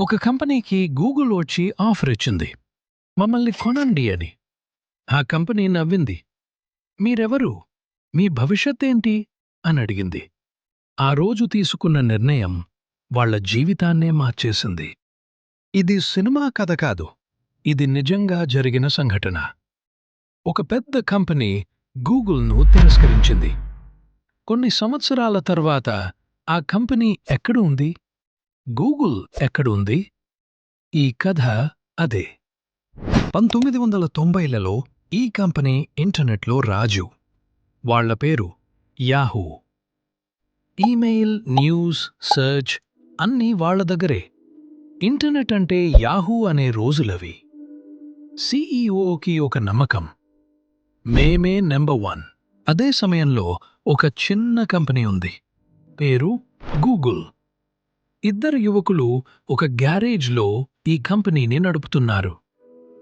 ఒక కంపెనీకి గూగుల్ వచ్చి ఆఫర్ ఇచ్చింది. మమ్మల్ని కొనండి అని. ఆ కంపెనీ నవ్వింది. మీరెవరు? మీ భవిష్యత్ ఏంటి? అని అడిగింది. ఆ రోజు తీసుకున్న నిర్ణయం వాళ్ళ జీవితాన్నే మార్చేసింది. ఇది సినిమా కథ కాదు. ఇది నిజంగా జరిగిన సంఘటన. ఒక పెద్ద కంపెనీ గూగుల్ను తిరస్కరించింది. కొన్ని సంవత్సరాల తర్వాత ఆ కంపెనీ ఎక్కడ ఉంది? గూగుల్ ఎక్కడుంది? ఈ కథ అదే. పంతొమ్మిది వందల తొంభైలలో ఈ కంపెనీ ఇంటర్నెట్లో రాజు. వాళ్ళ పేరు యాహూ. ఈమెయిల్ న్యూస్ సర్చ్ అన్నీ వాళ్ళ దగ్గరే. ఇంటర్నెట్ అంటే యాహూ అనే రోజులవి. సీఈఓకి ఒక నమ్మకం. మేమే నెంబర్ వన్. అదే సమయంలో ఒక చిన్న కంపెనీ ఉంది. పేరు గూగుల్. ఇద్దరు యువకులు ఒక గ్యారేజ్లో ఈ కంపెనీని నడుపుతున్నారు.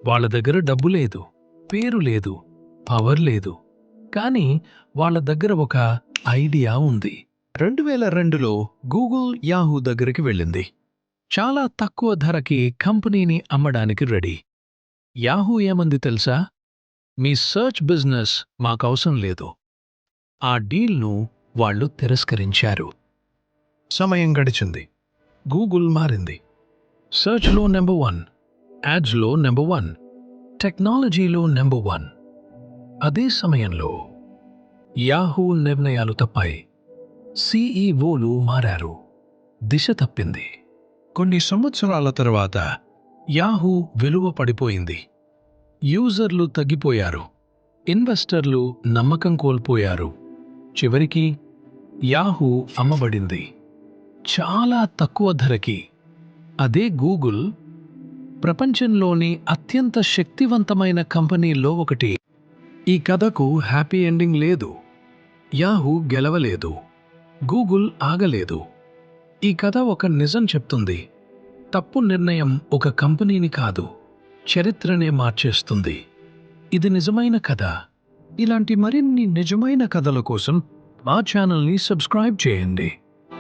వాళ్ళ దగ్గర డబ్బు లేదు పేరు లేదు పవర్ లేదు. కానీ వాళ్ళ దగ్గర ఒక ఐడియా ఉంది. రెండు వేల రెండులో గూగుల్ యాహూ దగ్గరికి వెళ్ళింది. చాలా తక్కువ ధరకి కంపెనీని అమ్మడానికి రెడీ. యాహూ ఏమంది తెలుసా? మీ సర్చ్ బిజినెస్ మాకవసరం లేదు. ఆ డీల్ను వాళ్ళు తిరస్కరించారు. సమయం గడిచింది. గూగుల్ మారింది. సర్చ్లో నెంబర్ వన్ యాడ్స్లో నెంబర్ వన్ టెక్నాలజీలో నెంబర్ వన్ అదే సమయంలో యాహూ నిర్ణయాలు తప్పాయి. సిఈఓలు మారారు. దిశ తప్పింది. కొన్ని సంవత్సరాల తర్వాత యాహూ విలువ పడిపోయింది. యూజర్లు తగ్గిపోయారు. ఇన్వెస్టర్లు నమ్మకం కోల్పోయారు. చివరికి యాహూ అమ్మబడింది. చాలా తక్కువ ధరకి అదే గూగుల్ ప్రపంచంలోని అత్యంత శక్తివంతమైన కంపెనీల్లో ఒకటి. ఈ కథకు హ్యాపీ ఎండింగ్ లేదు. యాహూ గెలవలేదు. గూగుల్ ఆగలేదు. ఈ కథ ఒక నిజం చెప్తుంది. తప్పు నిర్ణయం ఒక కంపెనీని కాదు చరిత్రనే మార్చేస్తుంది. ఇది నిజమైన కథ. ఇలాంటి మరిన్ని నిజమైన కథల కోసం మా ఛానల్ని సబ్స్క్రైబ్ చేయండి.